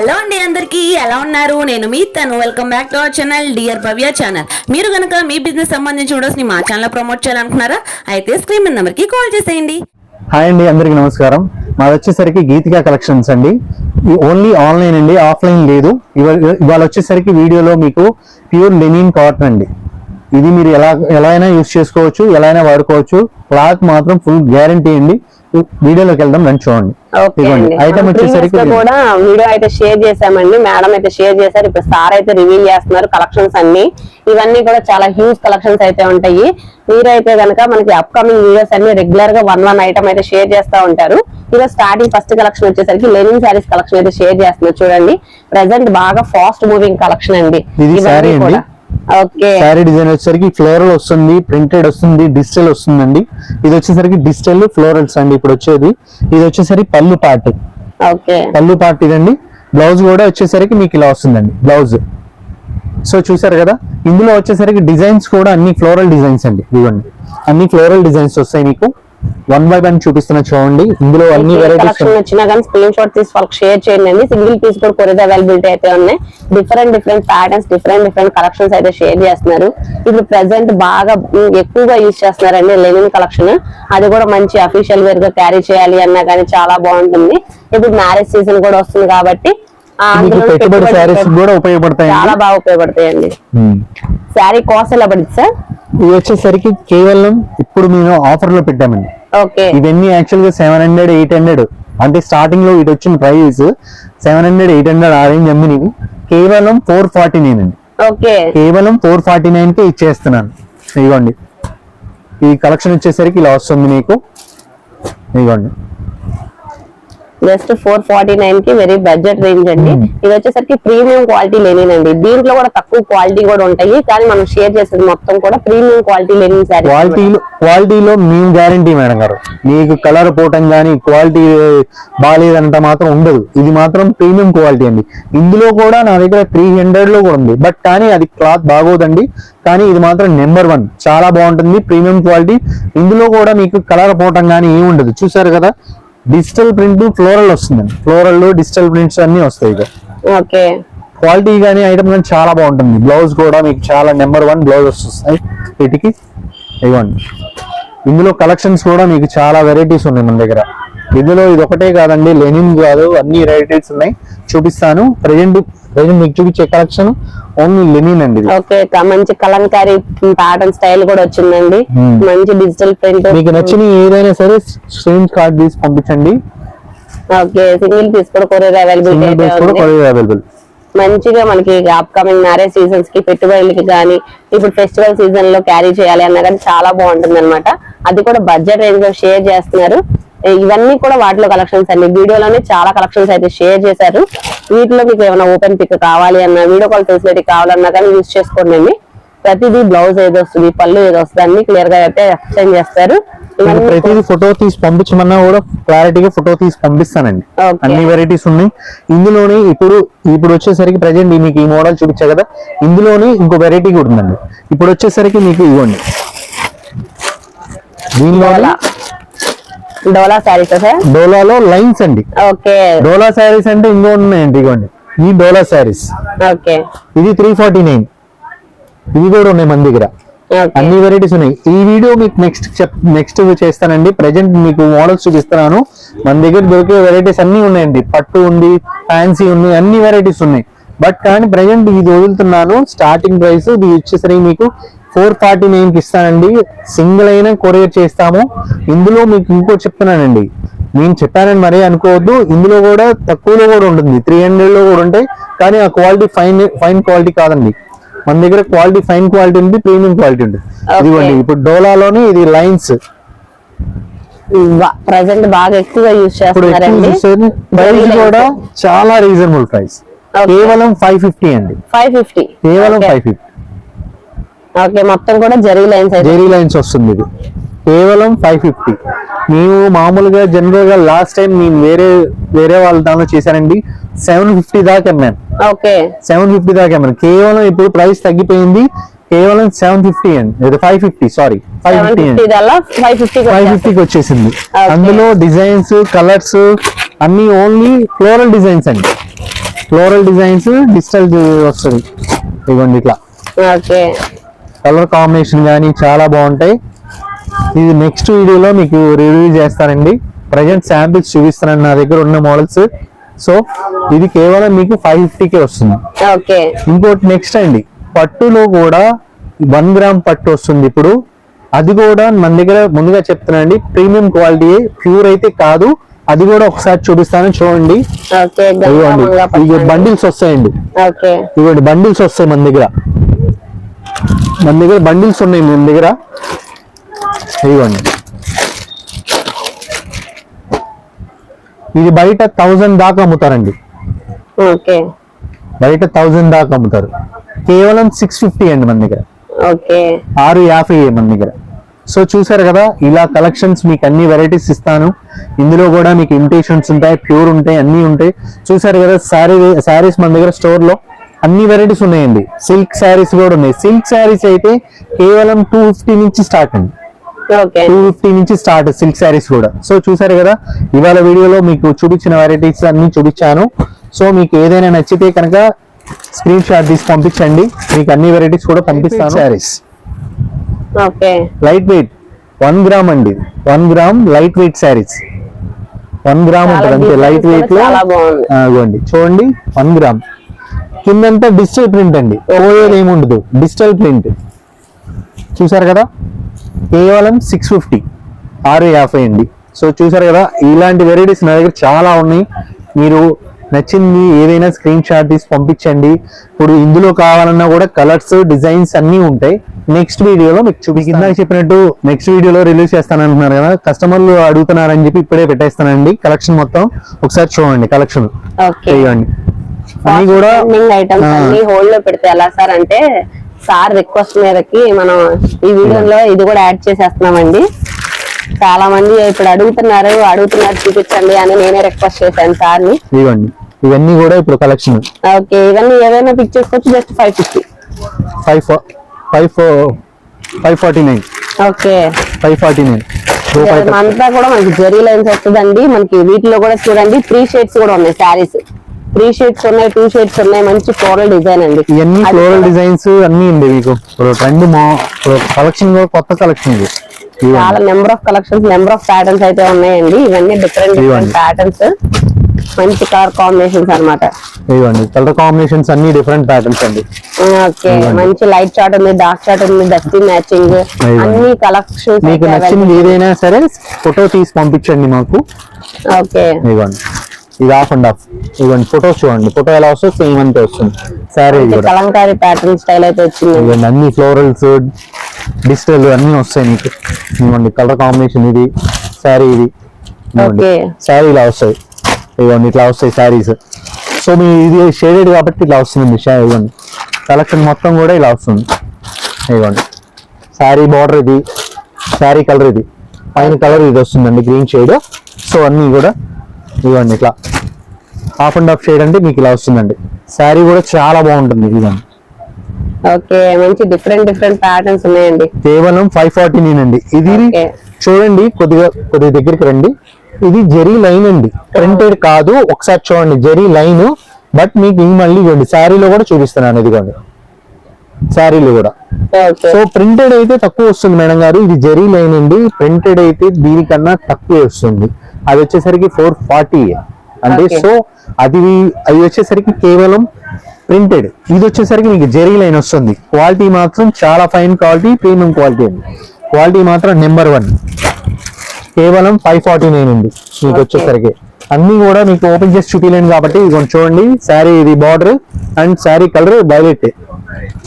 Hello అండి అందరికీ ఎలా ఉన్నారు? నేను మీ తను. Welcome back to our channel dear Bhavya channel మీరు కనుక మీ బిజినెస్ సంబంధించి వీడియోస్ని మా ఛానల్ ప్రమోట్ చేయాలనుకున్నారా అయితే స్క్రీన్ నెంబర్కి కాల్ చేసేయండి. హాయ్ అండి అందరికీ నమస్కారం. మాది వచ్చేసరికి గీతికా కలెక్షన్స్ అండి. ఓన్లీ ఆన్లైన్ అండి ఆఫ్లైన్ లేదు. ఇవాళ ఇవాళ వచ్చేసరికి వీడియోలో మీకు ప్యూర్ లెనిన్ కాటన్ అండి. ఇది మీరు ఎలా ఎలా అయినా యూస్ చేసుకోవచ్చు ఎలా అయినా వాడుకోవచ్చు. క్లాత్ మాత్రం ఫుల్ గ్యారంటీ అండి. వీడియోలోకి వెళ్దాం రండి చూడండి. ఐటమ్ వచ్చేసరికి కూడా వీడియో అయితే షేర్ చేశామండి. మేడం అయితే షేర్ చేశారు. ఇప్పుడు సార్ అయితే రివీల్ చేస్తున్నారు కలెక్షన్స్ అన్ని. ఇవన్నీ కూడా చాలా హ్యూజ్ కలెక్షన్స్ అయితే ఉంటాయి. మీరైతే గనక మనకి అప్కమింగ్ వీడియోస్ అన్ని రెగ్యులర్గా వన్ వన్ ఐటమ్ అయితే షేర్ చేస్తా ఉంటారు. ఈరోజు స్టార్టింగ్ ఫస్ట్ కలెక్షన్ వచ్చేసరికి లెనిన్ శారీస్ కలెక్షన్ అయితే షేర్ చేస్తున్నారు. చూడండి. ప్రెసెంట్ బాగా ఫాస్ట్ మూవింగ్ కలెక్షన్ అండి. ఇవన్నీ. కూడా. ఓకే. శారీ డిజైన్ వచ్చేసరికి ఫ్లోరల్ వస్తుంది ప్రింటెడ్ వస్తుంది డిజిటల్ వస్తుందండి. ఇది వచ్చేసరికి డిజిటల్ ఫ్లోరల్స్ అండి ఇప్పుడు వచ్చేది. ఇది వచ్చేసరికి పళ్ళు పార్ట్ పళ్ళు పార్ట్ ఇదండి. బ్లౌజ్ కూడా వచ్చేసరికి మీకు ఇలా వస్తుందండి బ్లౌజ్. సో చూసారు కదా ఇందులో వచ్చేసరికి డిజైన్స్ కూడా అన్ని ఫ్లోరల్ డిజైన్స్ అండి ఇదిగోండి. అన్ని ఫ్లోరల్ డిజైన్స్ వస్తాయి మీకు. వన్ బై వన్ చూపిస్తున్నా చూడండి. ఇందులో అన్ని వెరైటీస్ కానీ స్క్రీన్ షాట్ తీసి వాళ్ళకి షేర్ చేయండి సింగిల్ పీస్ కూడా కొరియర్ అవైలబిలిటీ అయితే ఉన్నాయి. Different different patterns different different collections అయితే షేర్ చేస్తున్నారు. ఇప్పుడు ప్రెసెంట్ బాగా ఎక్కువగా యూజ్ చేస్తున్నారండి లెనిన్ కలెక్షన్ అది కూడా మంచి అఫీషియల్ వేర్గా క్యారీ చేయాలి అన్నా కానీ చాలా బాగుంటుంది. ఇప్పుడు మ్యారేజ్ సీజన్ కూడా వస్తుంది కాబట్టి మీకు పెట్టుబడి శారీస్ కూడా ఉపయోగపడతాయి చాలా బాగా ఉపయోగపడతాయండి. శారీ కాస్ట్ ఎలా పడుతుంది సార్? ఇది వచ్చేసరికి కేవలం ఇప్పుడు మేము ఆఫర్లో పెట్టామండి. ఓకే. ఇవన్నీ యాక్చువల్గా సెవెన్ హండ్రెడ్ ఎయిట్ హండ్రెడ్ అంటే స్టార్టింగ్లో ఇటు వచ్చిన price seven hundred eight hundred ఆ రేంజ్ అమ్మినవి. కేవలం ఫోర్ ఫార్టీ నైన్ అండి. ఓకే. కేవలం ఫోర్ ఫార్టీ నైన్కి ఇచ్చేస్తున్నాను. ఇదిగోండి. ఈ కలెక్షన్ వచ్చేసరికి ఇలా వస్తుంది మీకు. ఇదిగోండి. జస్ట్ ఫోర్ ఫార్టీ నైన్కి వెరీ బడ్జెట్ రేంజ్ అండి. Hmm. ఇది వచ్చేసరికి ప్రీమియం క్వాలిటీ లెనిన్ దీంట్లో కూడా తక్కువ క్వాలిటీ కూడా ఉంటాయి. కానీ మనం షేర్ చేసేది మొత్తం కూడా ప్రీమియం క్వాలిటీ లెనిన్ శారీ క్వాలిటీలో క్వాలిటీలో మేము గ్యారంటీ మేడం గారు. మీకు కలర్ పోవటం కానీ క్వాలిటీ బాగాలేదంట మాత్రం ఉండదు. ఇది మాత్రం ప్రీమియం క్వాలిటీ అండి. ఇందులో కూడా నా దగ్గర త్రీ హండ్రెడ్లో కూడా ఉంది. బట్ కానీ అది క్లాత్ బాగోదండి. కానీ ఇది మాత్రం నెంబర్ వన్ చాలా బాగుంటుంది ప్రీమియం క్వాలిటీ ఇందులో కూడా మీకు కలర్ పోవటం కానీ ఏమి ఉండదు. చూసారు కదా? డిజిటల్ ప్రింట్ ఫ్లోరల్ వస్తుందండి. ఫ్లోరల్ డిజిటల్ ప్రింట్స్ అన్ని వస్తాయి ఇక. ఓకే. క్వాలిటీ కానీ ఐటమ్ కానీ చాలా బాగుంటుంది. బ్లౌజ్ కూడా మీకు చాలా నెంబర్ వన్ బ్లౌజ్ వస్తాయి వీటికి ఇవ్వండి. ఇందులో కలెక్షన్స్ కూడా మీకు చాలా వెరైటీస్ ఉన్నాయి మన దగ్గర. ఇందులో ఇది ఒకటే కాదండి లెనిన్ కాదు అన్ని వెరైటీస్ ఉన్నాయి. చూపిస్తాను. ప్రజెంట్ ప్రజెంట్ మీకు చూపించే కలెక్షన్ ఓన్లీ లెనిన్ అండి. ఓకే మంచి కలంకారీ ప్యాటర్న్ స్టైల్ కూడా వచ్చిందండి. Hmm. మంచి డిజిటల్ ప్రింట్ మీకు నచ్చిన ఏదైనా సరే స్క్రీన్ కార్డ్ తీసి పంపించండి. ఓకే సింగిల్ పీస్ కూడా కొరియర్ అవైలబిలిటీ ఉంది. అవైలబుల్ మంచిగా మనకి అప్కమింగ్ మ్యారేజ్ సీజన్స్కి పెట్టుబడులకి కానీ ఇప్పుడు ఫెస్టివల్ సీజన్లో క్యారీ చేయాలి అన్నా కానీ చాలా బాగుంటుంది అనమాట అది కూడా బడ్జెట్ రేంజ్లో షేర్ చేస్తున్నారు. ఇవన్నీ కూడా వాటిలో కలెక్షన్స్ అండి. వీడియోలోనే చాలా కలెక్షన్స్ అయితే షేర్ చేశారు. వీటిలో మీకు ఏమైనా ఓపెన్ పిక్ కావాలి అన్నా వీడియో కాల్ ఫెసిలిటీ కావాలన్నా కానీ యూజ్ చేసుకోండి అండి. ప్రతిదీ బ్లౌజ్ ఏదో వస్తుంది పళ్ళు ఏదో వస్తుంది అన్ని క్లియర్గా అయితే ఎక్స్ప్లెయిన్ చేస్తారు. ప్రతిదీ ఫోటో తీసి పంపించమన్నా కూడా క్లారిటీగా ఫోటో తీసి పంపిస్తానండి. అన్ని వెరైటీస్ ఉన్నాయి. ఇందులోనే ఇప్పుడు ఇప్పుడు వచ్చేసరికి ప్రజెంట్ మీకు ఈ మోడల్ చూపించా కదా. ఇందులోనే ఇంకో వెరైటీ కూడా ఉందండి. ఇప్పుడు వచ్చేసరికి మీకు ఇవ్వండి. దీనిలో డోలా శారీస్ డోలాలో లైన్స్ అండి. ఓకే. డోలా శారీస్ అంటే ఇంకో ఉన్నాయండి ఇవ్వండి ఈ డోలా శారీస్. ఓకే. ఇది త్రీ ఫార్టీ నైన్ ఇవి కూడా ఉన్నాయి మన దగ్గర. అన్ని వెరైటీస్ ఉన్నాయి. ఈ వీడియో మీకు నెక్స్ట్ చెప్ నెక్స్ట్ చేస్తానండి. ప్రెజెంట్ మీకు మోడల్స్ చూపిస్తున్నాను. మన దగ్గర దొరికే వెరైటీస్ అన్ని ఉన్నాయండి. పట్టు ఉంది ఫ్యాన్సీ ఉంది అన్ని వెరైటీస్ ఉన్నాయి. బట్ కానీ ప్రెజెంట్ ఇది వదులుతున్నాను. స్టార్టింగ్ ప్రైస్ ఇది వచ్చేసరికి మీకు ఫోర్ ఫార్టీ నైన్కి ఇస్తానండి. సింగిల్ అయినా కొరియర్ చేస్తాము. ఇందులో మీకు ఇంకో చెప్తున్నానండి. నేను చెప్పానని మరీ అనుకోవద్దు. ఇందులో కూడా తక్కువలో కూడా ఉంటుంది. త్రీ హండ్రెడ్లో కూడా ఉంటాయి. కానీ ఆ క్వాలిటీ ఫైన్ ఫైన్ క్వాలిటీ కాదండి. మన దగ్గర క్వాలిటీ ఫైన్ క్వాలిటీ ఉంది ప్రీమియం క్వాలిటీ ఉంది. ఇదిగోండి ఇప్పుడు డోలాలోని ఇది లైన్స్. ప్రజెంట్ బాగా ఎక్కువగా యూజ్ ఎక్కువ చేస్తున్నారండి. ప్రైస్ కూడా చాలా రీజనబుల్ ప్రైస్. కేవలం ఫైవ్ ఫిఫ్టీ అండి. Five fifty. కేవలం ఫైవ్ ఫిఫ్టీ. ఓకే మొత్తం కూడా జరీ లైన్స్ జెరీ లైన్స్ వస్తుంది ఇది. కేవలం ఫైవ్ ఫిఫ్టీ. మేము మామూలుగా జనరల్గా లాస్ట్ టైం నేను వేరే వేరే వాళ్ళ దానిలో చేశానండి. సెవెన్ ఫిఫ్టీ దాకా అమ్మాను ఓకే. సెవెన్ ఫిఫ్టీ దాకా అమ్మాను కేవలం ఇప్పుడు ప్రైస్ తగ్గిపోయింది. కేవలం సెవెన్ ఫిఫ్టీ అండి. Five fifty sorry. Five fifty five fifty five ఫిఫ్టీకి వచ్చేసింది. అందులో డిజైన్స్ కలర్స్ అన్ని ఓన్లీ ఫ్లోరల్ డిజైన్స్ అండి. ఫ్లోరల్ డిజైన్స్ డిజిటల్ వస్తుంది. ఇదిగోండి ఇట్లా. ఓకే. కలర్ కాంబినేషన్ కానీ చాలా బాగుంటాయి. ఇది నెక్స్ట్ వీడియోలో మీకు రివ్యూ చేస్తానండి. ప్రజెంట్ శాంపిల్స్ చూపిస్తానండి నా దగ్గర ఉన్న మోడల్స్ సో ఇది కేవలం మీకు ఫైవ్ ఫిఫ్టీకే వస్తుంది. ఇంకోటి నెక్స్ట్ అండి. పట్టులో కూడా వన్ గ్రామ్ పట్టు వస్తుంది ఇప్పుడు. అది కూడా మన దగ్గర ముందుగా చెప్తున్నానండి. ప్రీమియం క్వాలిటీ ప్యూర్ అయితే కాదు. అది కూడా ఒకసారి చూపిస్తాను చూడండి. బండిల్స్ వస్తాయండి. ఓకే. ఇదిగోండి బండిల్స్ వస్తాయి మన దగ్గర. మన దగ్గర బండిల్స్ ఉన్నాయి మన దగ్గర? ఇదిగోండి. ఇది బయట థౌజండ్ దాకా అమ్ముతారండి. ఓకే. బయట థౌజండ్ దాకా అమ్ముతారు. కేవలం సిక్స్ ఫిఫ్టీ అండి మన దగ్గర. ఓకే. ఆరు యాభై మన దగ్గర. సో చూసారు కదా ఇలా కలెక్షన్స్ మీకు అన్ని వెరైటీస్ ఇస్తాను. ఇందులో కూడా మీకు ఇమిటేషన్స్ ఉంటాయి ప్యూర్ ఉంటాయి అన్ని ఉంటాయి. చూసారు కదా శారీ శారీస్ మన దగ్గర స్టోర్లో అన్ని వెరైటీస్ ఉన్నాయండి. సిల్క్ శారీస్ కూడా ఉన్నాయి. సిల్క్ శారీస్ అయితే కేవలం టూ ఫిఫ్టీ నుంచి స్టార్ట్ అండి. ఓకే టూ ఫిఫ్టీ నుంచి స్టార్ట్ సిల్క్ శారీస్ కూడా. సో చూసారు కదా ఇవాళ వీడియోలో మీకు చూపించిన వెరైటీస్ అన్ని చూపించాను. సో మీకు ఏదైనా నచ్చితే కనుక స్క్రీన్ షాట్ తీసి పంపించండి. మీకు అన్ని వెరైటీస్ కూడా పంపిస్తాను. Saris okay light weight one gram అండి one gram light weight saris one gram ఉంటుంది అంతే designs లైట్ వెయిట్లో చూడండి వన్ గ్రామ్ కిందంతా డిజిటల్ ప్రింట్ అండి. పోయేది ఏముండదు డిజిటల్ ప్రింట్. చూసారు కదా? కేవలం సిక్స్ ఫిఫ్టీ ఆరు యాభై అండి. సో చూసారు కదా? ఇలాంటి వెరైటీస్ నా దగ్గర చాలా ఉన్నాయి. మీరు నచ్చింది ఏదైనా స్క్రీన్ షాట్ తీసి పంపించండి. ఇప్పుడు ఇందులో కావాలన్నా కూడా కలర్స్ డిజైన్స్ అన్నీ ఉంటాయి. నెక్స్ట్ వీడియోలో మీకు చూపి కింద చెప్పినట్టు నెక్స్ట్ వీడియోలో రిలీజ్ చేస్తాను అంటున్నారు కదా? కస్టమర్లు అడుగుతున్నారని చెప్పి ఇప్పుడే పెట్టేస్తానండి. కలెక్షన్ మొత్తం. ఒకసారి చూడండి కలెక్షన్ చేయండి అన్ని కూడా ఐటమ్స్. అన్ని హోల్డ్లో పెడితే ఎలా సార్ అంటే సార్ రిక్వెస్ట్ మేరకి మనం ఈ వీడియోలో ఇది కూడా యాడ్ చేసేస్తున్నామండి. చాలా మంది ఇప్పుడు అడుగుతున్నారు అడుగుతున్నారు చూపించండి అని నేనే రిక్వెస్ట్ చేశాను సార్ని ఇవ్వండి. ఇవన్నీ కూడా ఇప్పుడు కలెక్షన్ ఓకే ఇవన్నీ ఏదైనా పిక్ చేసుకోవచ్చు just five fifty five five five forty nine okay. Five forty nine. అంతా కూడా మనకి జెరీ లైన్స్ వస్తుందండి. మనకి వీటిలో కూడా చూడండి త్రీ షేడ్స్ కూడా ఉన్నాయి శారీస్. త్రీ షేడ్స్ ఉన్నాయి టూ షేడ్స్ ఉన్నాయి మంచి ఫ్లోరల్ డిజైన్ అండి. ఇవన్నీ ఫ్లోరల్ డిజైన్స్ అన్ని ఉంది మీకు. మా కలెక్షన్ కొత్త కలెక్షన్ ఇది. చాలా number of collections number of patterns అయితే ఉన్నాయండి. ఇవన్నీ డిఫరెంట్ డిఫరెంట్. ప్యాటర్న్స్ మంచి కలర్ కాంబినేషన్స్ అన్నమాట. ఇవ్వండి. కలర్ కాంబినేషన్స్ అన్ని డిఫరెంట్ ప్యాటర్న్స్ అండి. ఓకే. మంచి లైట్ చార్ట్ ఉంది డార్క్ చార్ట్ ఉంది డస్టీ మ్యాచింగ్. అన్ని కలెక్షన్స్ మీకు నచ్చింది ఏదైనా సరే ఫోటో తీసి పంపించండి మాకు. ఓకే. ఇవ్వండి. ఇది ఆఫ్ అండ్ ఆఫ్ ఇవ్వండి ఫోటోస్ చూడండి. ఫోటో ఎలా వస్తుంది సేమ్ అంతే వస్తుంది. కూడా. కలంకారీ ప్యాటర్న్ స్టైల్ అయితే వచ్చింది. అన్ని ఫ్లోరల్స్ డిజిటల్ అన్ని వస్తాయి మీకు. ఇవ్వండి కలర్ కాంబినేషన్ ఇది శారీ ఇది. శారీ ఇలా వస్తాయి. ఇవ్వండి ఇట్లా వస్తాయి శారీస్ సో మీ ఇది షేడెడ్ కాబట్టి ఇట్లా వస్తుంది. ఇవ్వండి కలెక్షన్ మొత్తం కూడా ఇలా వస్తుంది. ఇవ్వండి శారీ బార్డర్ ఇది శారీ కలర్ ఇది. పైన కలర్ ఇది వస్తుందండి గ్రీన్ షేడ్ సో అన్నీ కూడా ఇవ్వండి ఇట్లా హాఫ్ అండ్ హాఫ్ షేడ్ అంటే మీకు ఇలా వస్తుందండి. శారీ కూడా చాలా బాగుంటుంది ఇవ్వండి ఓకే మంచి డిఫరెంట్ డిఫరెంట్ ప్యాటర్న్స్ ఉన్నాయండి. కేవలం ఫైవ్ ఫార్టీ అండి. ఇది. చూడండి కొద్దిగా కొద్దిగా దగ్గరికి రండి. ఇది జెరీ లైన్ అండి. ప్రింటెడ్ కాదు ఒకసారి చూడండి జెరీ లైన్. బట్ మీకు ఇది మళ్ళీ ఇవ్వండి శారీలో కూడా చూపిస్తున్నాను ఇదిగోండి. శారీలో కూడా. సో ప్రింటెడ్ అయితే తక్కువ వస్తుంది మేడం గారు. ఇది జెరీ లైన్ అండి. ప్రింటెడ్ అయితే దీనికన్నా తక్కువ వస్తుంది. అది వచ్చేసరికి ఫోర్ ఫార్టీ అంటే. సో అది అది వచ్చేసరికి కేవలం ప్రింటెడ్ ఇది వచ్చేసరికి మీకు జెరీ లైన్ వస్తుంది. క్వాలిటీ మాత్రం చాలా ఫైన్ క్వాలిటీ ప్రీమియం క్వాలిటీ అండి క్వాలిటీ మాత్రం నెంబర్ వన్ కేవలం ఫైవ్ ఫార్టీ నైన్ ఉంది మీకు. వచ్చేసరికి. అన్ని కూడా మీకు ఓపెన్ చేసి చూపించలేను కాబట్టి ఇది కొంచెం చూడండి. శారీ ఇది border and sari colour violet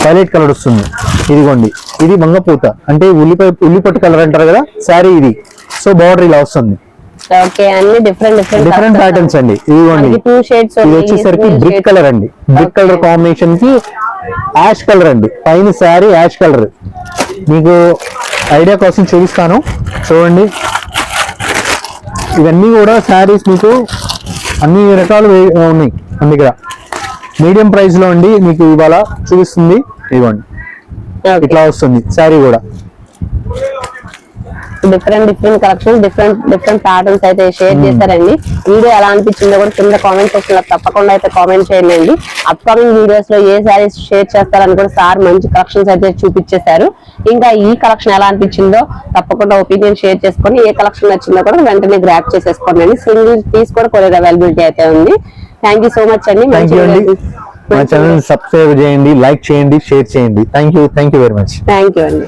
violet colour వస్తుంది. ఇదిగోండి. ఇది మంగపూత అంటే ఉల్లిపాయ ఉల్లిపట్టు కలర్ అంటారు కదా శారీ ఇది. సో బార్డర్ ఇలా వస్తుంది. ఓకే అన్ని డిఫరెంట్ డిఫరెంట్ డిఫరెంట్ ప్యాటర్న్స్ అండి. ఇదిగోండి టూ షేడ్స్ ఇది వచ్చేసరికి బ్రిక్ కలర్ అండి. బ్రిక్ కలర్ కాంబినేషన్కి యాష్ కలర్ అండి. పైన శారీ యాష్ కలర్ మీకు ఐడియా కోసం చూపిస్తాను. చూడండి. ఇవన్నీ కూడా శారీస్ మీకు అన్ని రకాలు ఉన్నాయి మన దగ్గర. మీడియం ప్రైస్లో అండి మీకు ఇవాళ చూపిస్తుంది. ఇవ్వండి. ఇట్లా వస్తుంది. శారీ కూడా. Different different collection different different patterns అయితే షేర్ చేశారండి. వీడియో ఎలా అనిపించిందో కూడా కింద కామెంట్ సెక్షన్లో తప్పకుండా అయితే కామెంట్ చేయండి అప్కమింగ్ వీడియోస్లో ఏ సారీస్ షేర్ చేస్తారని కూడా సార్ మంచి కలెక్షన్స్ అయితే చూపించేశారు. ఇంకా ఈ కలెక్షన్ ఎలా అనిపించిందో తప్పకుండా ఒపీనియన్ షేర్ చేసుకొని ఏ కలెక్షన్ నచ్చిందో కూడా వెంటనే గ్రాప్ చేసేసుకోండి సింగిల్ పీస్ కూడా కొరియర్ అవైలబిలిటీ అయితే ఉంది. థ్యాంక్ సో మచ్ అండి. అండి మా ఛానల్ సబ్స్క్రైబ్ చేయండి లైక్ చేయండి షేర్ చేయండి. Thank you thank you very much thank you అండి.